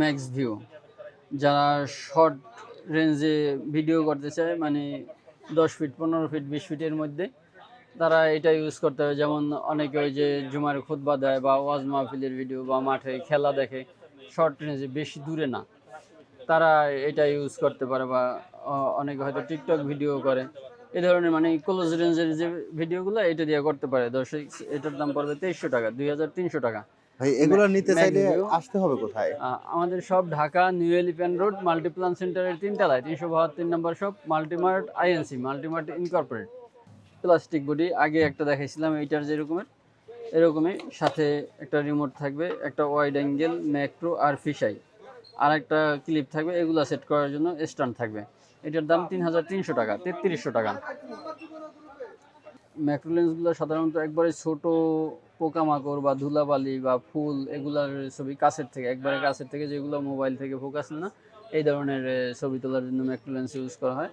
Max view যারা short রেঞ্জে video করতে চায় মানে দশ ফিট পনেরো ফিট বিশ ফিটের মধ্যে, তারা এটা ইউজ করতে হবে। যেমন অনেকে ওই যে জুমার খুতবা দেয় বা ওয়াজ মাহফিলের ভিডিও বা মাঠে খেলা দেখে শর্ট রেঞ্জে বেশি দূরে না। তারা এটা ইউজ করতে পারে বা অনেকে হয়তো টিকটক ভিডিও করে। এ ধরনের মানে ক্লোজ রেঞ্জের যে ভিডিওগুলো এটা দিয়ে করতে পারে। দর্শক, এটার দাম পড়বে তেইশশো টাকা, দুই হাজার তিনশো টাকা। ভাই এগুলো নিতে চাইলে আসতে হবে কোথায়? আমাদের সব Dhaka New Elephant Road Multiplan সেন্টারের তিনতলায় তিনশো বাহাত্তর নম্বর সব Multimart INC Multimart incorporate. Plastic body আগে একটা দেখাইছিলাম এইটার যেরকমের এরকমই সাথে একটা রিমোট থাকবে একটা ওয়াইড অ্যাঙ্গেল ম্যাক্রো আর ফিশাই আর একটা ক্লিপ থাকবে এগুলো সেট করার জন্য স্ট্যান্ড থাকবে। এটার দাম তিন হাজার তিনশো টাকা তেত্রিশশো টাকা। ম্যাক্রো লেন্সগুলো সাধারণত একবারে ছোট পোকামাকড় বা ধুলাবালি বা ফুল এগুলার ছবি কাছের থেকে একবারে কাছের থেকে যেগুলো মোবাইল থেকে ফোকাস না এই ধরনের ছবি তোলার জন্য ম্যাক্রো লেন্স ইউজ করা হয়।